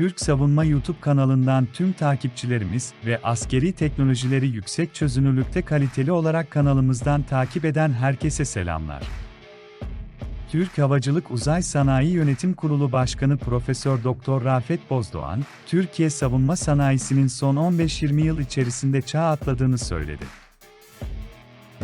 Türk Savunma YouTube kanalından tüm takipçilerimiz ve askeri teknolojileri yüksek çözünürlükte kaliteli olarak kanalımızdan takip eden herkese selamlar. Türk Havacılık Uzay Sanayi Yönetim Kurulu Başkanı Profesör Doktor Rafet Bozdoğan, Türkiye savunma sanayisinin son 15-20 yıl içerisinde çağ atladığını söyledi.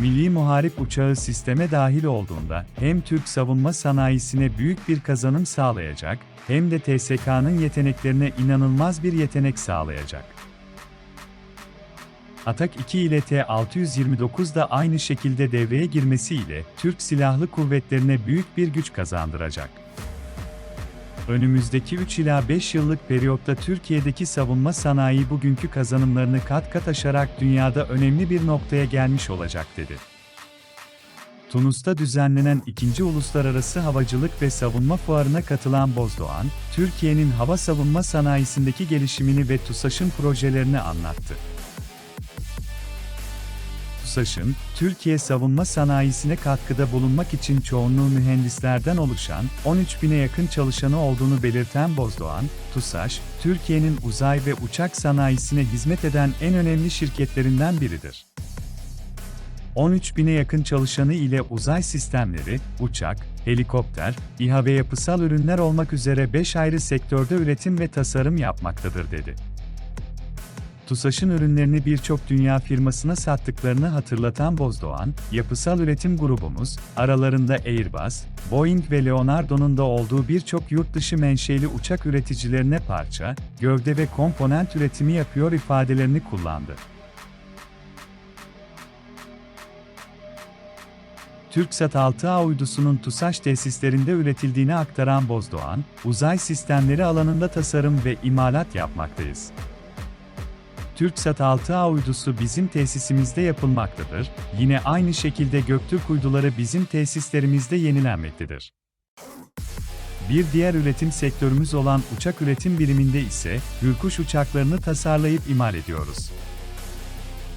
Milli Muharip Uçağı sisteme dahil olduğunda hem Türk savunma sanayisine büyük bir kazanım sağlayacak, hem de TSK'nın yeteneklerine inanılmaz bir yetenek sağlayacak. Atak 2 ile T-629 da aynı şekilde devreye girmesiyle Türk Silahlı Kuvvetlerine büyük bir güç kazandıracak. Önümüzdeki 3 ila 5 yıllık periyotta Türkiye'deki savunma sanayi bugünkü kazanımlarını kat kat aşarak dünyada önemli bir noktaya gelmiş olacak dedi. Tunus'ta düzenlenen 2. Uluslararası Havacılık ve Savunma Fuarı'na katılan Bozdoğan, Türkiye'nin hava savunma sanayisindeki gelişimini ve TUSAŞ'ın projelerini anlattı. TUSAŞ'ın, Türkiye savunma sanayisine katkıda bulunmak için çoğunluğu mühendislerden oluşan 13 bine yakın çalışanı olduğunu belirten Bozdoğan, TUSAŞ, Türkiye'nin uzay ve uçak sanayisine hizmet eden en önemli şirketlerinden biridir. 13 bine yakın çalışanı ile uzay sistemleri, uçak, helikopter, İHA ve yapısal ürünler olmak üzere 5 ayrı sektörde üretim ve tasarım yapmaktadır dedi. TUSAŞ'ın ürünlerini birçok dünya firmasına sattıklarını hatırlatan Bozdoğan, yapısal üretim grubumuz, aralarında Airbus, Boeing ve Leonardo'nun da olduğu birçok yurt dışı menşeli uçak üreticilerine parça, gövde ve komponent üretimi yapıyor ifadelerini kullandı. TürkSat 6A uydusunun TUSAŞ tesislerinde üretildiğini aktaran Bozdoğan, uzay sistemleri alanında tasarım ve imalat yapmaktayız. TürkSat 6A uydusu bizim tesisimizde yapılmaktadır, yine aynı şekilde Göktürk uyduları bizim tesislerimizde yenilenmektedir. Bir diğer üretim sektörümüz olan uçak üretim biriminde ise Hürkuş uçaklarını tasarlayıp imal ediyoruz.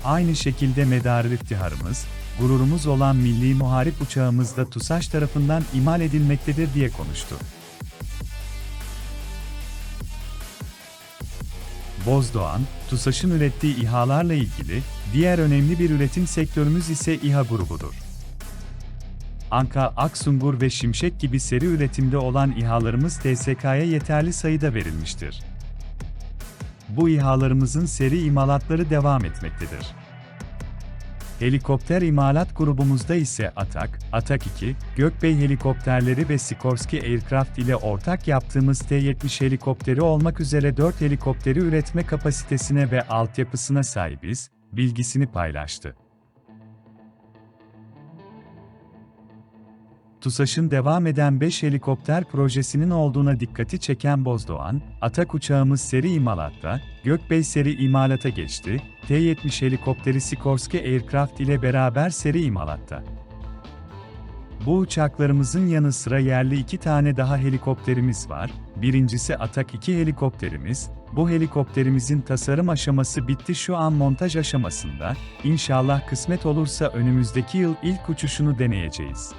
Aynı şekilde medarı iftiharımız, gururumuz olan milli muharip uçağımız da TUSAŞ tarafından imal edilmektedir diye konuştu. Bozdoğan, TUSAŞ'ın ürettiği İHA'larla ilgili diğer önemli bir üretim sektörümüz ise İHA grubudur. Anka, Aksungur ve Şimşek gibi seri üretimde olan İHA'larımız TSK'ya yeterli sayıda verilmiştir. Bu İHA'larımızın seri imalatları devam etmektedir. Helikopter imalat grubumuzda ise Atak, Atak 2, Gökbey helikopterleri ve Sikorsky Aircraft ile ortak yaptığımız T-70 helikopteri olmak üzere 4 helikopteri üretme kapasitesine ve altyapısına sahibiz, bilgisini paylaştı. TUSAŞ'ın devam eden 5 helikopter projesinin olduğuna dikkati çeken Bozdoğan, Atak uçağımız seri imalatta, Gökbey seri imalata geçti, T-70 helikopteri Sikorsky Aircraft ile beraber seri imalatta. Bu uçaklarımızın yanı sıra yerli iki tane daha helikopterimiz var. Birincisi Atak 2 helikopterimiz. Bu helikopterimizin tasarım aşaması bitti şu an montaj aşamasında. İnşallah kısmet olursa önümüzdeki yıl ilk uçuşunu deneyeceğiz.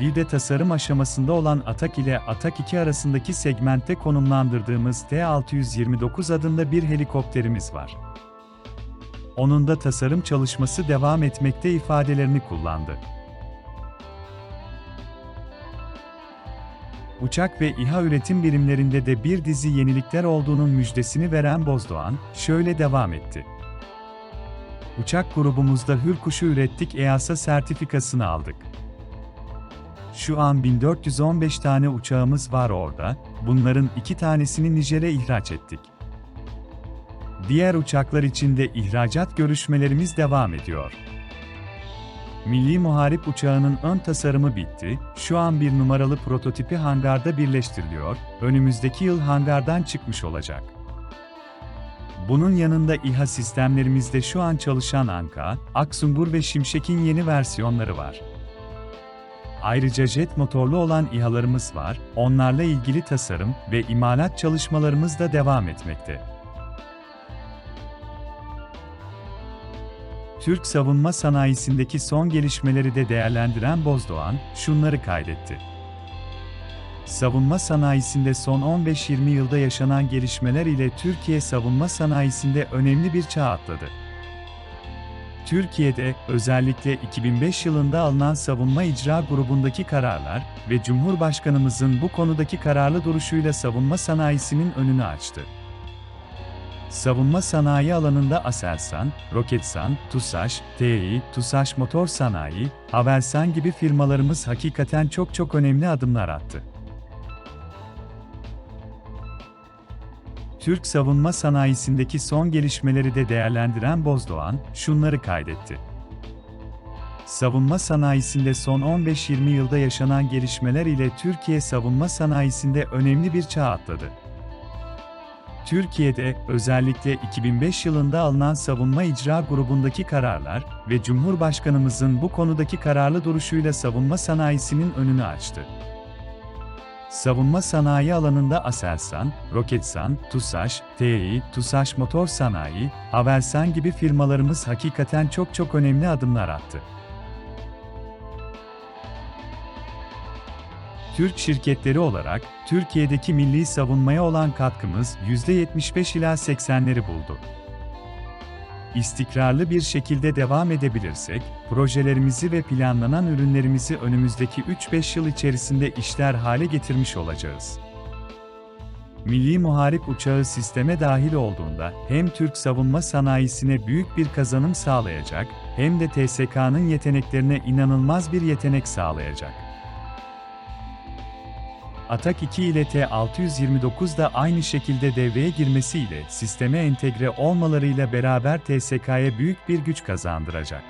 Bir de tasarım aşamasında olan Atak ile Atak 2 arasındaki segmentte konumlandırdığımız T-629 adında bir helikopterimiz var. Onun da tasarım çalışması devam etmekte ifadelerini kullandı. Uçak ve İHA üretim birimlerinde de bir dizi yenilikler olduğunun müjdesini veren Bozdoğan, şöyle devam etti. Uçak grubumuzda Hürkuş'u ürettik EASA sertifikasını aldık. Şu an 1415 tane uçağımız var orada, bunların iki tanesini Nijer'e ihraç ettik. Diğer uçaklar için de ihracat görüşmelerimiz devam ediyor. Milli Muharip uçağının ön tasarımı bitti, şu an bir numaralı prototipi hangarda birleştiriliyor, önümüzdeki yıl hangardan çıkmış olacak. Bunun yanında İHA sistemlerimizde şu an çalışan Anka, Aksungur ve Şimşek'in yeni versiyonları var. Ayrıca jet motorlu olan İHA'larımız var, onlarla ilgili tasarım ve imalat çalışmalarımız da devam etmekte. Türk savunma sanayisindeki son gelişmeleri de değerlendiren Bozdoğan, şunları kaydetti. Savunma sanayisinde son 15-20 yılda yaşanan gelişmeler ile Türkiye savunma sanayisinde önemli bir çağ atladı. Türkiye'de özellikle 2005 yılında alınan savunma icra grubundaki kararlar ve Cumhurbaşkanımızın bu konudaki kararlı duruşuyla savunma sanayisinin önünü açtı. Savunma sanayi alanında Aselsan, Roketsan, TUSAŞ, TEİ, TUSAŞ Motor Sanayi, Havelsan gibi firmalarımız hakikaten çok çok önemli adımlar attı. Türk savunma sanayisindeki son gelişmeleri de değerlendiren Bozdoğan, şunları kaydetti. Savunma sanayisinde son 15-20 yılda yaşanan gelişmeler ile Türkiye savunma sanayisinde önemli bir çağ atladı. Türkiye'de özellikle 2005 yılında alınan savunma icra grubundaki kararlar ve Cumhurbaşkanımızın bu konudaki kararlı duruşuyla savunma sanayisinin önünü açtı. Savunma sanayi alanında Aselsan, Roketsan, TUSAŞ, TEİ, TUSAŞ Motor Sanayi, Havelsan gibi firmalarımız hakikaten çok çok önemli adımlar attı. Türk şirketleri olarak, Türkiye'deki milli savunmaya olan katkımız %75 ila 80'leri buldu. İstikrarlı bir şekilde devam edebilirsek, projelerimizi ve planlanan ürünlerimizi önümüzdeki 3-5 yıl içerisinde işler hale getirmiş olacağız. Milli Muharip Uçağı sisteme dahil olduğunda hem Türk savunma sanayisine büyük bir kazanım sağlayacak, hem de TSK'nın yeteneklerine inanılmaz bir yetenek sağlayacak. Atak 2 ile T-629 da aynı şekilde devreye girmesiyle sisteme entegre olmalarıyla beraber TSK'ya büyük bir güç kazandıracak.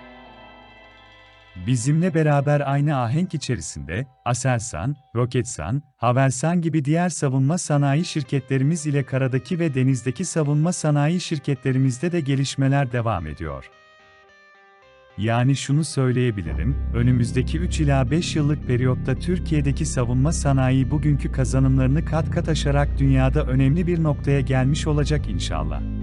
Bizimle beraber aynı ahenk içerisinde Aselsan, Roketsan, Havelsan gibi diğer savunma sanayi şirketlerimiz ile karadaki ve denizdeki savunma sanayi şirketlerimizde de gelişmeler devam ediyor. Yani şunu söyleyebilirim, önümüzdeki 3 ila 5 yıllık periyotta Türkiye'deki savunma sanayi bugünkü kazanımlarını kat kat aşarak dünyada önemli bir noktaya gelmiş olacak inşallah.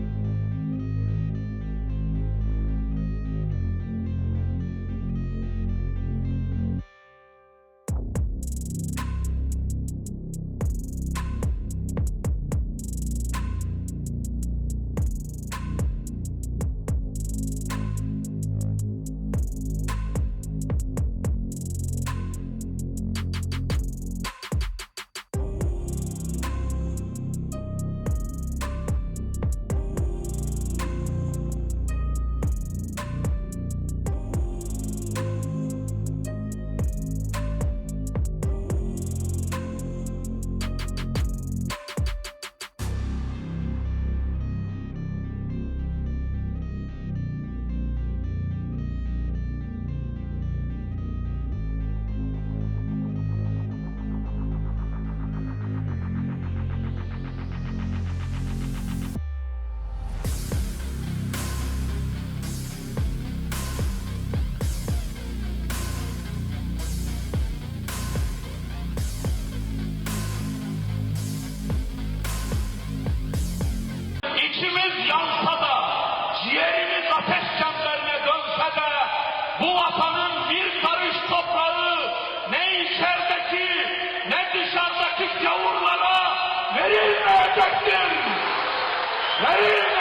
Ateş çemberine dönse de, bu vatanın bir karış toprağı ne içerideki ne dışarıdaki gavurlara verilmeyecektir. Verilmeyecektir.